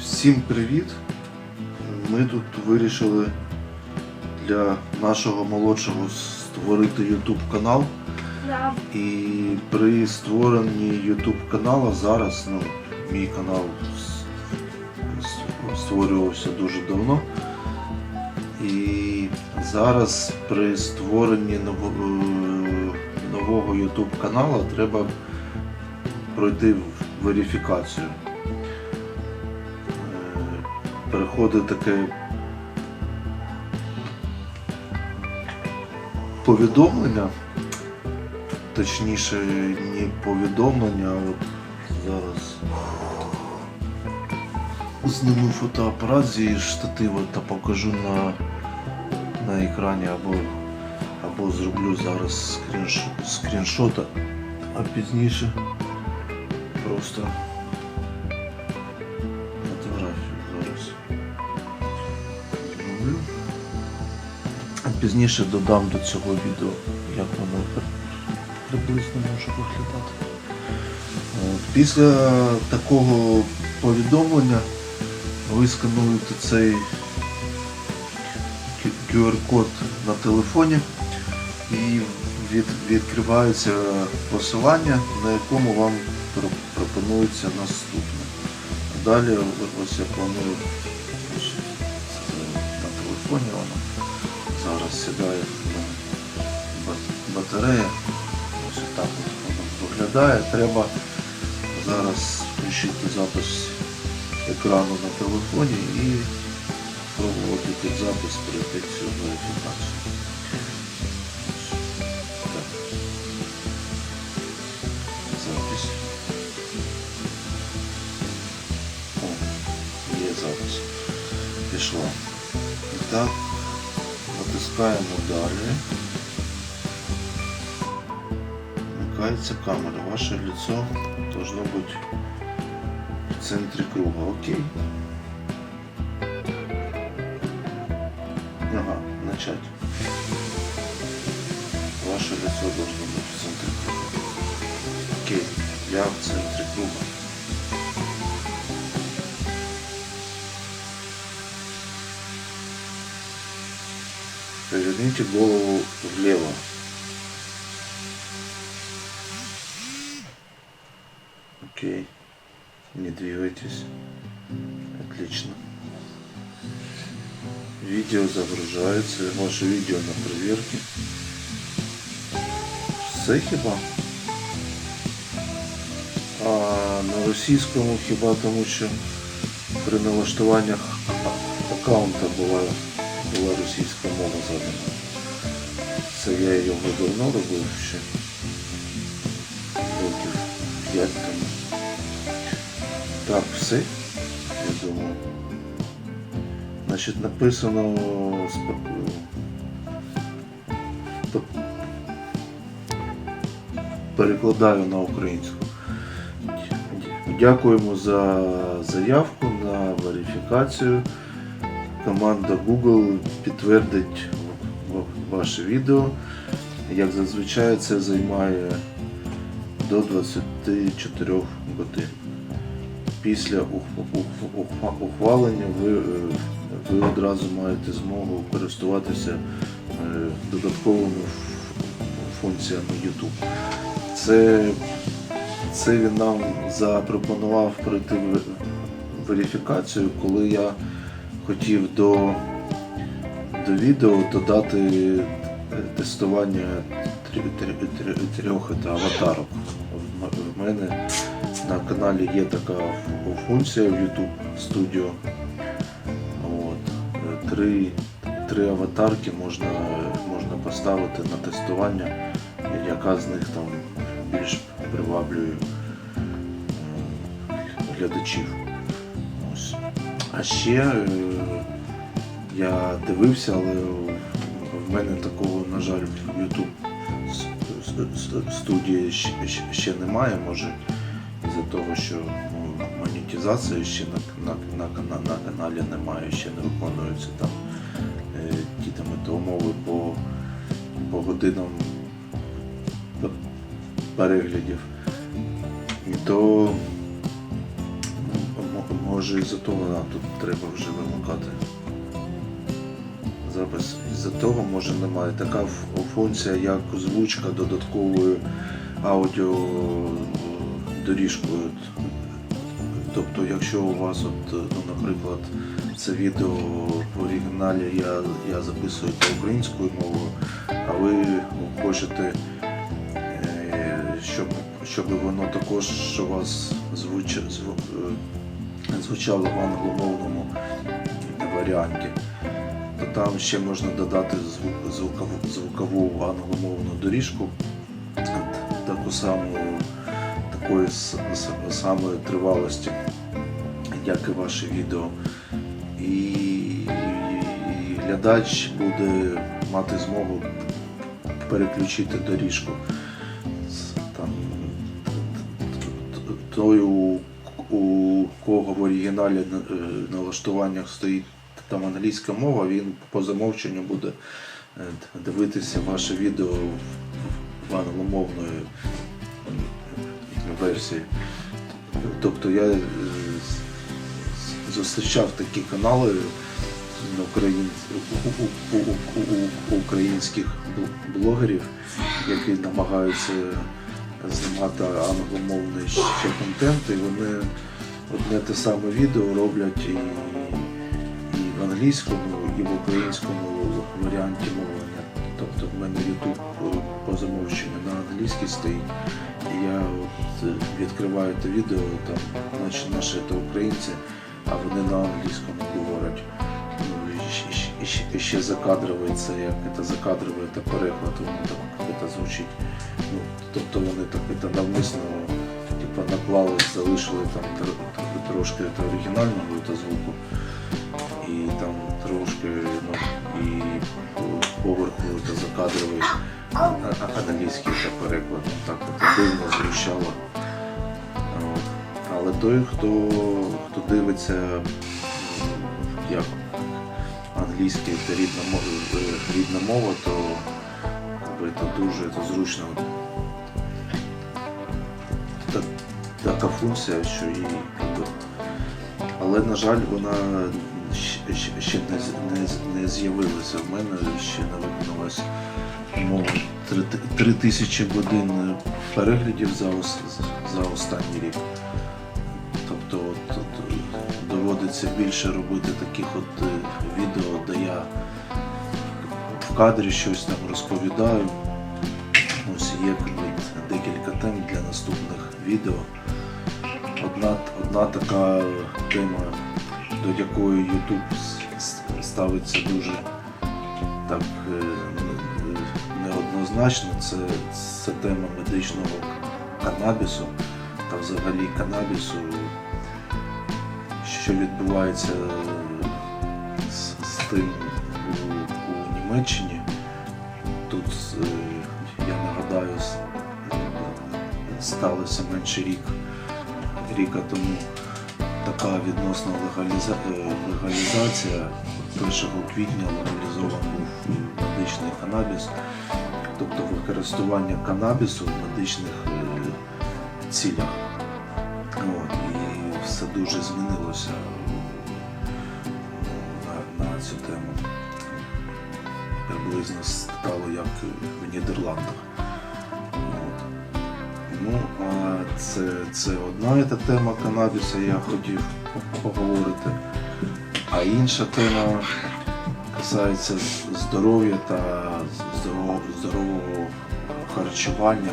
Всім привіт! Ми тут вирішили для нашого молодшого створити YouTube канал. Да. І при створенні YouTube каналу зараз, ну, мій канал створювався дуже давно. І зараз при створенні нового, нового YouTube каналу треба пройти верифікацію. Е, Приходить таке повідомлення, точніше, не повідомлення, а от зараз зніму фотоапарат зі штатива та покажу на, на екрані або, або зроблю зараз скріншот, скріншота, а пізніше просто фотографію зараз зроблю. Пізніше додам до цього відео, як воно приблизно може виглядати. Після такого повідомлення ви скануєте цей QR-код на телефоні і від, відкривається посилання, на якому вам пропонується наступне. Далі ось я планую на телефоні воно зараз сідає на батарея. Ось так воно виглядає. Треба зараз включити запис екрану на телефоні і пробувати під запис пройти цю верифікацію. Так, натискаємо далі. Вмикається камера. Ваше лицо должно быть в центре круга. Окей. Ага, начать. Ваше лицо должно быть в центре круга. Окей, я в центре круга. Поверните голову влево. Окей. Не двигайтесь. Отлично. Видео загружается. Ваше видео на проверке. Все хіба? А на російському хіба тому що при налаштуваннях а- аккаунта була, була російська мова задана. Це я його давно робив ще. Років 5 тому. Так, все, я думаю. Значить, написано перекладаю на українську. Дякуємо за заявку на верифікацію. Команда Google підтвердить ваше відео. Як зазвичай це займає до 24 годин після ух- ух- ух- ухвалення ви, е, ви одразу маєте змогу користуватися е, додатковими функціями YouTube. Це, це він нам запропонував пройти ве- верифікацію, коли я хотів до, до відео додати е, тестування трьох аватарок. В мене на каналі є така функція в YouTube Studio. От. Е, Три, три аватарки можна, можна поставити на тестування, яка з них там більш приваблює е, глядачів. А ще е, я дивився, але в мене такого, на жаль, в YouTube студії ще немає, може із-за того, що ну, монетизації ще на, на, на, на каналі немає, ще не виконуються там е, ті там умови по, по годинам переглядів. то м- м- може із-за того да, тут треба вже вимикати запис. Із-за того може немає. Така функція, як озвучка додатковою аудіо е. Тобто, якщо у вас, от, ну, наприклад, це відео в оригіналі я, я записую це українською мовою, а ви хочете, е, щоб, щоб воно також у вас звуч, зву, е, звучало в англомовному варіанті, то там ще можна додати звукову, звукову англомовну доріжку, таку саму такої самої тривалості, як і ваше відео. І, глядач буде мати змогу переключити доріжку. Там, т- т- той, у, кого в оригіналі на- е, налаштуваннях стоїть там англійська мова, він по замовченню буде е, дивитися ваше відео в- англомовної версії. Тобто я е, зустрічав такі канали українських блогерів, які намагаються знімати англомовний ще контент, і вони одне те саме відео роблять і, і в англійському, і в українському варіанті мовлення. Тобто в мене YouTube по замовченню на англійській стоїть. І я от е, відкриваю те відео, там, наче наші це українці, а вони на англійському говорять. Ну, і ще- закадровий це як це закадровий переклад, воно так це звучить. Ну, тобто вони так навмисно типу, наклали, залишили там тр- тр- трошки оригінального це звуку. І там трошки, ну, і поверху це закадровий англійський та переклад. Так от дивно звучало. Але той, хто, хто дивиться як англійський це рідна мова, рідна мова, то це дуже це зручно. Так, така функція, що її але, на жаль, вона ще, не, не, не з'явилася в мене, ще не три, три тисячі годин переглядів за, за останній рік. Тобто от, от, доводиться більше робити таких от е, відео, де я в кадрі щось там розповідаю. Ось є відео. Одна, одна така тема, до якої YouTube ставиться дуже так е, неоднозначно, це, це тема медичного канабісу та взагалі канабісу, що відбувається з, з тим у, у Німеччині. Тут, сталося менше рік, ріка тому така відносна легаліза... е, легалізація. 1 квітня легалізований був медичний канабіс, тобто використання канабісу в медичних е, цілях. От, і все дуже змінилося на, на цю тему. Приблизно стало як в Нідерландах. Ну, а це, це одна та тема канабіса, я хотів поговорити. А інша тема касається здоров'я та здорового, здорового харчування.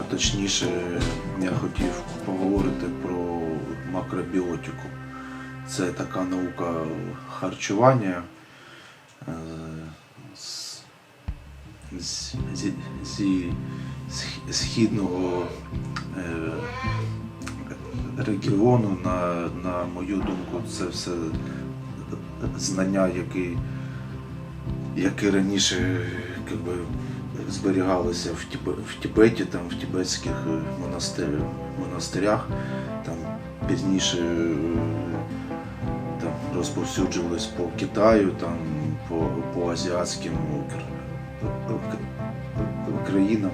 А точніше, я хотів поговорити про макробіотику. Це така наука харчування е, зі, зі сх- східного е, регіону, на, на мою думку, це все знання, які, які раніше якби, зберігалися в, Тібе, в Тібеті, там, в тібетських е, монастирях, монастирях там пізніше е, там, розповсюджувались по Китаю, там, по, по азіатським країнам,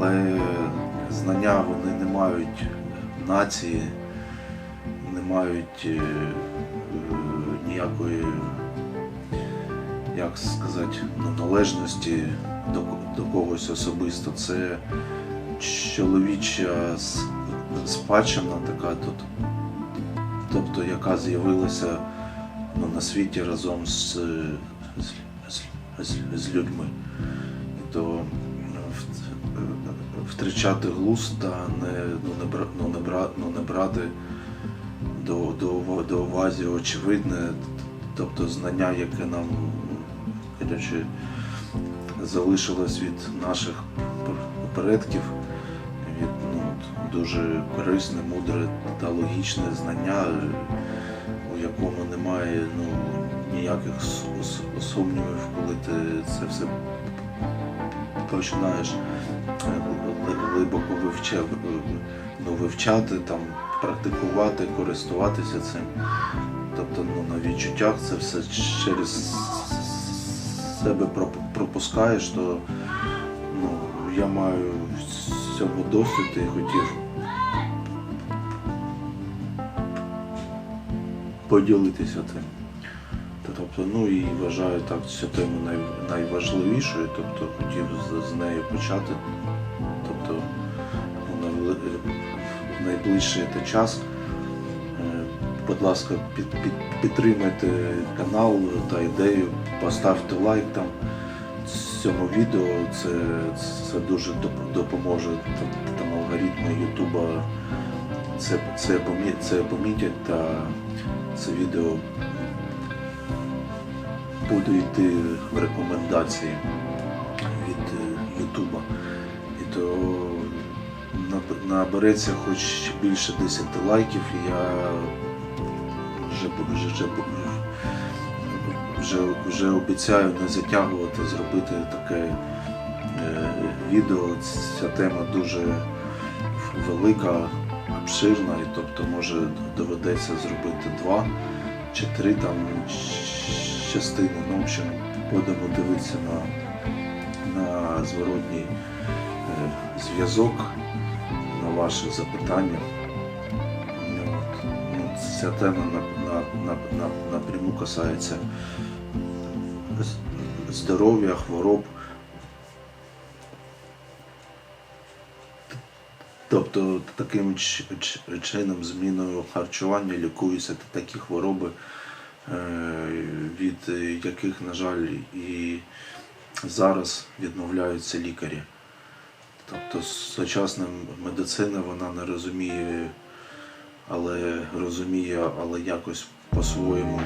але знання вони не мають нації, не мають е, е, ніякої, як сказати, ну, належності до, до когось особисто. Це чоловіча спадщина така тут, тобто яка з'явилася ну, на світі разом з, з, з, з, людьми. І то втрачати глузд не, ну, не, ну, не, ну, не брати до, до, до увазі очевидне, тобто знання, яке нам коротше, залишилось від наших пр- предків, від ну, дуже корисне, мудре та логічне знання, у якому немає ну, ніяких сумнівів, коли ти це все починаєш е, глибоко вивча- ну, вивчати, там, практикувати, користуватися цим. Тобто ну, на відчуттях це все через себе проп- пропускаєш, то ну, я маю в цьому досвід і хотів поділитися тим. Тобто, ну і вважаю так цю тему най, найважливішою, тобто хотів з нею почати. В час. Е, Будь ласка, під, під, підтримайте канал та ідею, поставте лайк там цьому відео. Це, це дуже допоможе там, алгоритми Ютуба. Це, це, це помітять та це відео буде йти в рекомендації від е, Ютуба. І то набереться хоч більше 10 лайків, я вже, вже, вже, вже обіцяю не затягувати, зробити таке е, відео. Ця тема дуже велика, обширна, і тобто може доведеться зробити два чи три там частини. Ну, в общем, будемо дивитися на, на зворотній е, зв'язок, на ваші запитання. Ну, Ця тема на, на, на, на, напряму касається здоров'я, хвороб. Тобто таким чином, зміною харчування лікуються такі хвороби, е, від яких, на жаль, і зараз відмовляються лікарі. Тобто сучасна медицина вона не розуміє, але розуміє, але якось по-своєму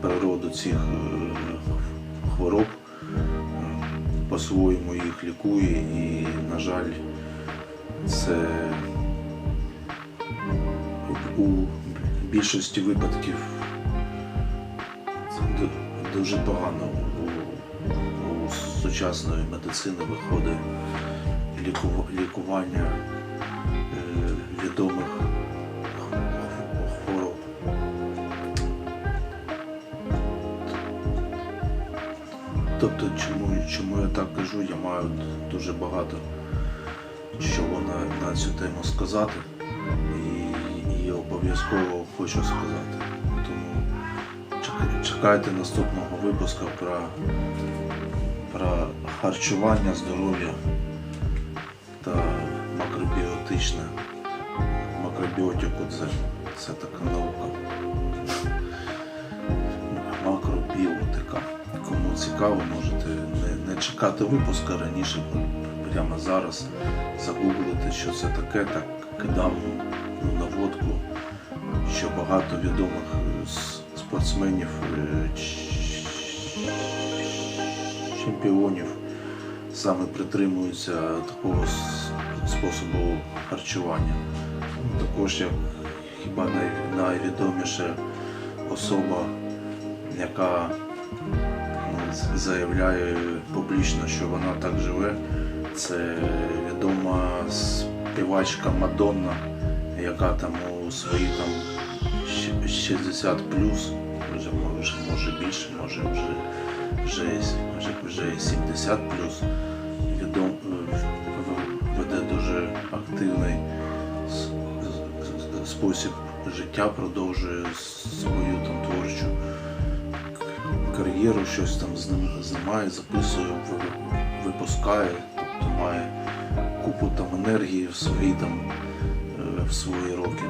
природу цих е, хвороб, е, по-своєму їх лікує і, на жаль, це у більшості випадків це дуже погано у, сучасної медицини виходить лікування е, відомих хвороб. Тобто, чому, чому я так кажу, я маю дуже багато чого на, на цю тему сказати і, обов'язково хочу сказати. Тому чекайте наступного випуску про, про харчування, здоров'я макробіотичне. Макробіотику це, це така наука. Макробіотика. Кому цікаво, можете не, не чекати випуска раніше, прямо зараз загуглити, що це таке, так кидам ну, наводку, що багато відомих спортсменів, е, чемпіонів саме притримуються такого способу харчування. Також як хіба найвідоміша особа, яка ну, заявляє публічно, що вона так живе. Це відома співачка Мадонна, яка там у свої там 60 плюс, вже може, може більше, може вже, вже, вже, вже 70 плюс, активний спосіб життя, продовжує свою там творчу кар'єру, щось там знімає, записує, випускає, тобто має купу там енергії в свої там е, в свої роки.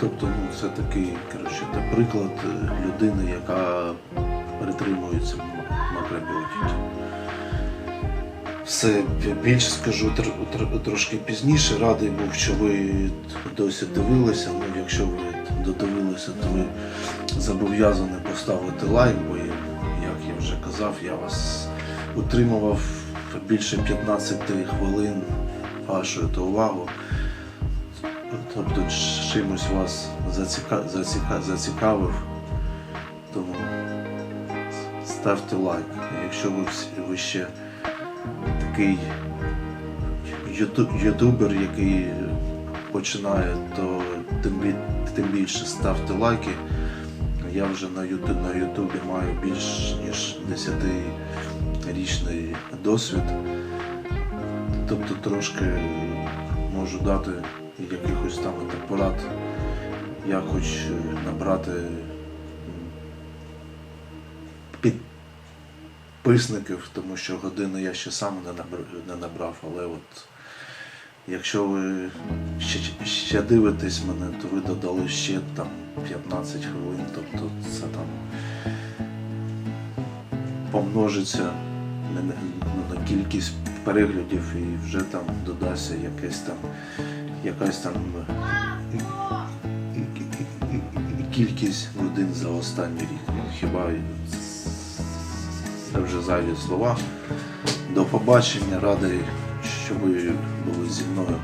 Тобто, ну, це такий, коротше, приклад людини, яка перетримується макробіотики. Все більше скажу тр, тр- трошки пізніше. Радий був, що ви досі дивилися. Ну, якщо ви додивилися, то ви зобов'язані поставити лайк, бо як я вже казав, я вас утримував більше 15 хвилин вашою та увагу. Тобто чимось вас заціка... Заціка... зацікавив, тому ставте лайк. Якщо ви, ви ще такий ютубер, який починає, то тим, більше ставте лайки. Я вже на Ютубі, маю більш ніж 10-річний досвід. Тобто трошки можу дати якихось там порад, як хоч набрати підписників, тому що години я ще сам не набрав, не набрав але от якщо ви ще, ще дивитесь мене, то ви додали ще там 15 хвилин, тобто це там помножиться на, на, на кількість переглядів і вже там додасться якесь там якась там кількість годин за останній рік. Ну, хіба це вже зайві слова. До побачення, радий, що ви були зі мною.